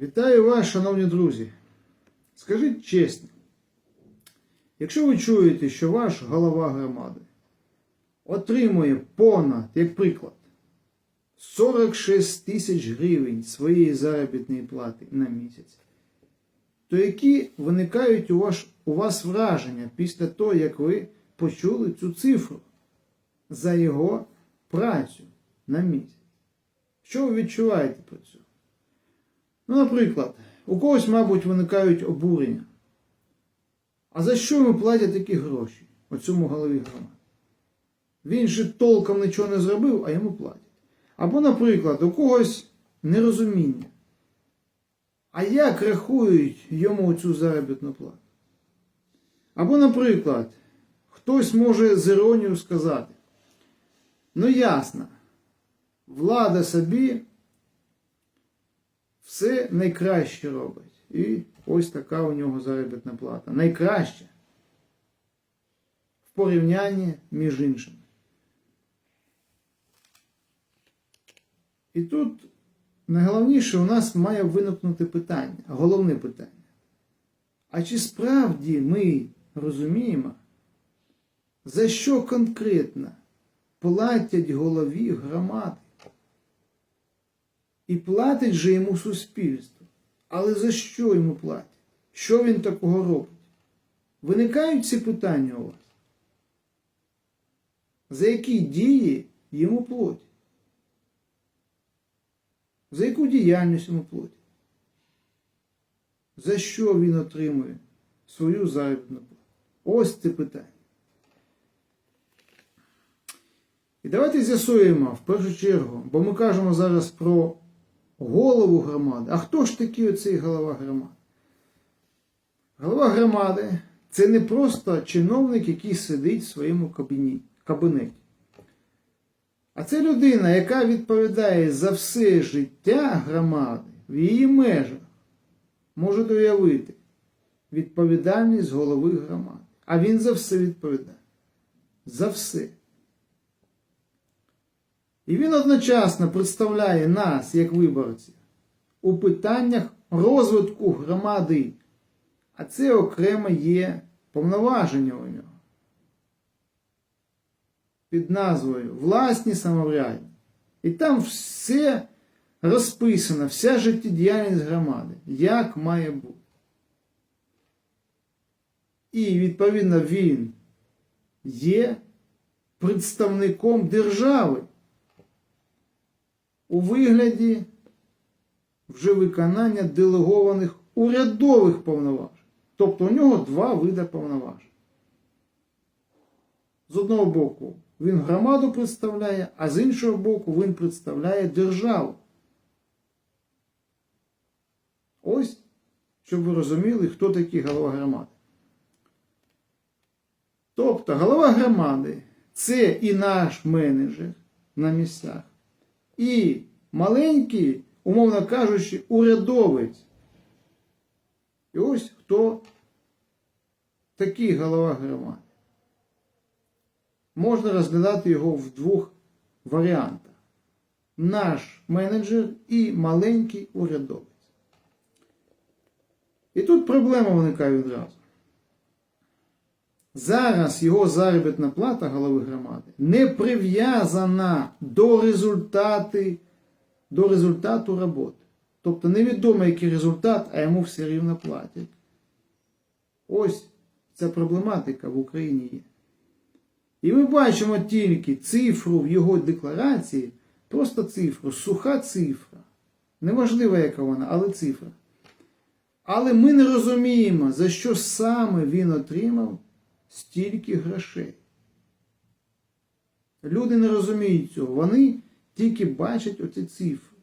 Вітаю вас, шановні друзі. Скажіть чесно, якщо ви чуєте, що ваш голова громади отримує понад, як приклад, 46 тисяч гривень своєї заробітної плати на місяць, то які виникають у вас, у вас враження після того, як ви почули цю цифру за його працю на місяць? Що ви відчуваєте про це? Ну, наприклад, у когось, мабуть, виникають обурення. А за що йому платять такі гроші оцьому голові громади? Він же толком нічого не зробив, а йому платять. Або, наприклад, у когось нерозуміння. А як рахують йому цю заробітну плату? Або, наприклад, хтось може з іронією сказати: ну ясно, влада собі все найкраще робить. І ось така у нього заробітна плата. Найкраща в порівнянні між іншими. І тут найголовніше у нас має виникнути питання, головне питання. А чи справді ми розуміємо, за що конкретно платять голові громади? І платить же йому суспільство. Але за що йому платять? Що він такого робить? Виникають ці питання у вас? За які дії йому платять? За яку діяльність йому платять? За що він отримує свою заробітну плату? Ось це питання. І давайте з'ясуємо в першу чергу, бо ми кажемо зараз про голову громади. А хто ж такий оцей голова громади? Голова громади це не просто чиновник, який сидить в своєму кабінеті. А це людина, яка відповідає за все життя громади в її межах. Можете уявити відповідальність голови громади. А він за все відповідає. За все. І він одночасно представляє нас, як виборців, у питаннях розвитку громади. А це окремо є повноваження у нього. Під назвою Власні самоврядні. І там все розписано, вся життєдіяльність громади, як має бути. І, відповідно, він є представником держави у вигляді вже виконання делегованих урядових повноважень. Тобто у нього два види повноважень. З одного боку, він громаду представляє, а з іншого боку, він представляє державу. Ось, щоб ви розуміли, хто такий голова громади. Тобто голова громади це і наш менеджер на місцях, і маленький, умовно кажучи, урядовець. І ось хто такий голова громади. Можна розглядати його в двох варіантах: наш менеджер і маленький урядовець. І тут проблема виникає відразу. Зараз його заробітна плата голови громади не прив'язана до результати, до результату роботи. Тобто невідомо, який результат, а йому все рівно платять. Ось ця проблематика в Україні є. І ми бачимо тільки цифру в його декларації, просто цифру, суха цифра. Неважливо, яка вона, але цифра. Але ми не розуміємо, за що саме він отримав стільки грошей. Люди не розуміють цього. Вони тільки бачать оці цифри.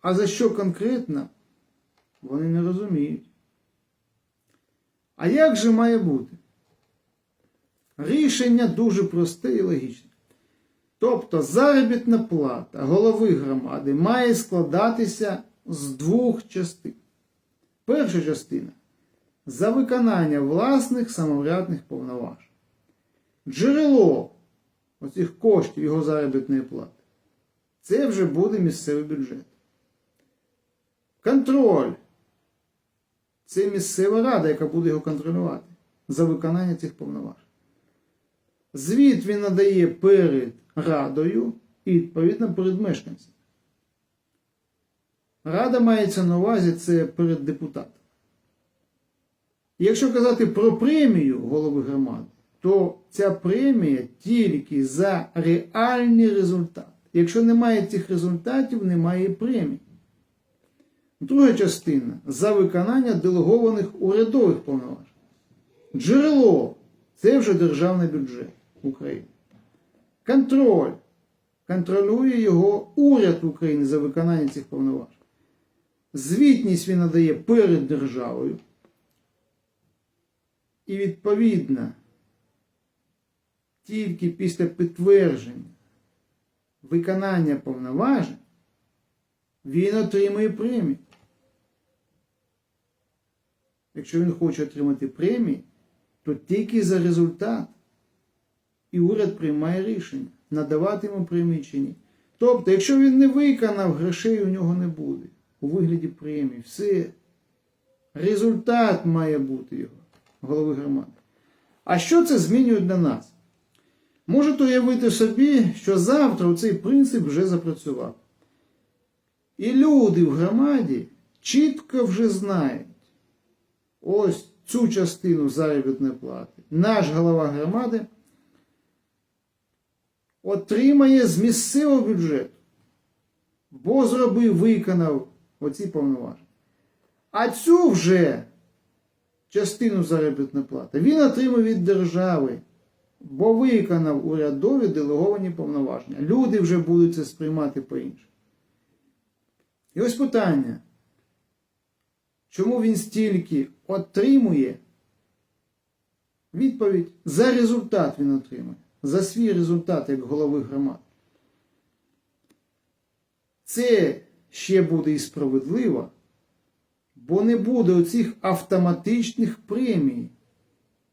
А за що конкретно, вони не розуміють. А як же має бути? Рішення дуже просте і логічне. Тобто заробітна плата голови громади має складатися з двох частин. Перша частина за виконання власних самоврядних повноважень. Джерело оцих коштів його заробітної плати це вже буде місцевий бюджет. Контроль Це місцева рада, яка буде його контролювати за виконання цих повноважень. Звіт він надає перед радою і, відповідно, перед мешканцем. Рада мається на увазі це перед депутатом. Якщо казати про премію голови громади, то ця премія тільки за реальні результати. Якщо немає цих результатів, немає премії. Друга частина за виконання делегованих урядових повноважень. Джерело це вже державний бюджет України. Контроль. Контролює його уряд України за виконання цих повноважень. Звітність він надає перед державою. І відповідно, тільки після підтвердження виконання повноважень він отримує премію. Якщо він хоче отримати премію, то тільки за результат. І уряд приймає рішення, надавати йому премію чи ні. Тобто, якщо він не виконав, грошей у нього не буде. У вигляді премії. Все. Результат має бути його, голови громади. А що це змінює для нас? Можете уявити собі, що завтра цей принцип вже запрацював. І люди в громаді чітко вже знають ось цю частину заробітної плати. Наш голова громади отримає з місцевого бюджету, бо зробив, виконав оці повноваження. А цю вже частину заробітної плати він отримав від держави, бо виконав урядові делеговані повноваження. Люди вже будуть це сприймати по-іншому. І ось питання. Чому він стільки отримує? Відповідь за результат він отримує. За свій результат як голови громад. Це ще буде і справедливо, бо не буде оцих автоматичних премій,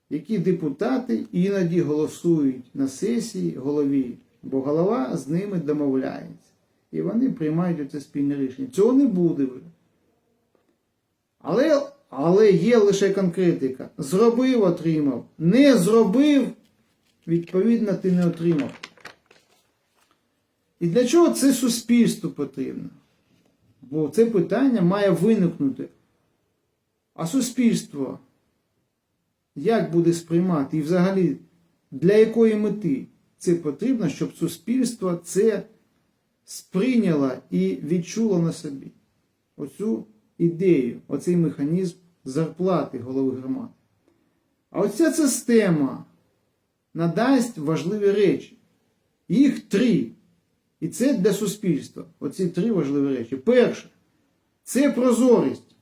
які депутати іноді голосують на сесії голові, бо голова з ними домовляється. І вони приймають оце спільне рішення. Цього не буде. Але, але є лише конкретика. Зробив, отримав. Не зробив, відповідно, ти не отримав. І для чого це суспільству потрібно? Бо це питання має виникнути. А суспільство як буде сприймати і взагалі для якої мети це потрібно, щоб суспільство це сприйняло і відчуло на собі оцю ідею, оцей механізм зарплати голови громади. А оця система надасть важливі речі. Їх три. І це для суспільства. Оці три важливі речі. Перше, це прозорість.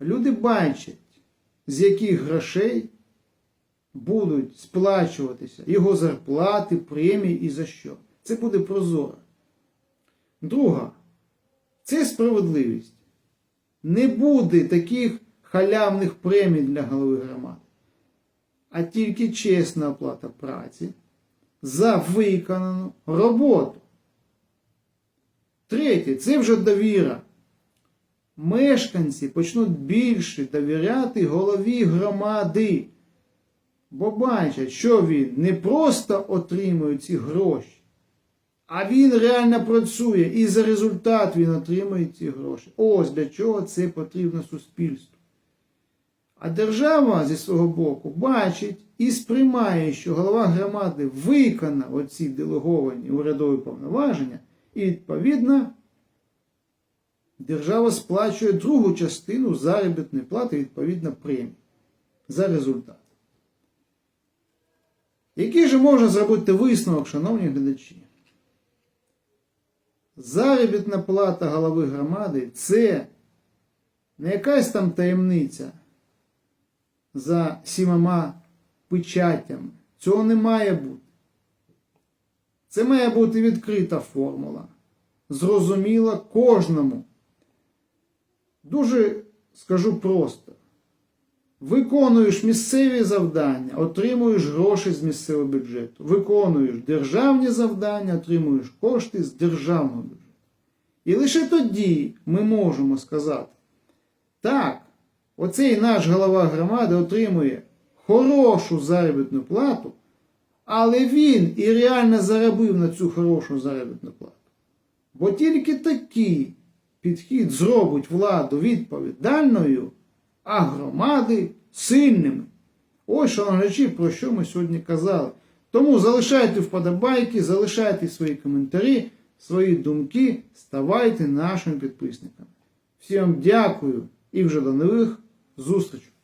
Люди бачать, з яких грошей будуть сплачуватися його зарплати, премії і за що. Це буде прозоро. Друга, це справедливість. Не буде таких халявних премій для голови громади, а тільки чесна оплата праці за виконану роботу. Третє, це вже довіра. Мешканці почнуть більше довіряти голові громади, бо бачать, що він не просто отримує ці гроші, а він реально працює і за результат він отримує ці гроші. Ось для чого це потрібно суспільству. А держава зі свого боку бачить і сприймає, що голова громади виконав оці делеговані урядові повноваження, і відповідно держава сплачує другу частину заробітної плати відповідно премії за результат. Який же можна зробити висновок, шановні глядачі? Заробітна плата голови громади це не якась там таємниця за сімома печатями. Цього не має бути. Це має бути відкрита формула. Зрозуміла кожному. Дуже скажу просто. Виконуєш місцеві завдання, отримуєш гроші з місцевого бюджету. Виконуєш державні завдання, отримуєш кошти з державного бюджету. І лише тоді ми можемо сказати, так, оцей наш голова громади отримує хорошу заробітну плату, але він і реально заробив на цю хорошу заробітну плату. Бо тільки такий підхід зробить владу відповідальною, а громади сильними. Ось, що глядачі, про що ми сьогодні казали. Тому залишайте вподобайки, залишайте свої коментарі, свої думки, ставайте нашими підписниками. Всім дякую і вже до нових зустрічей!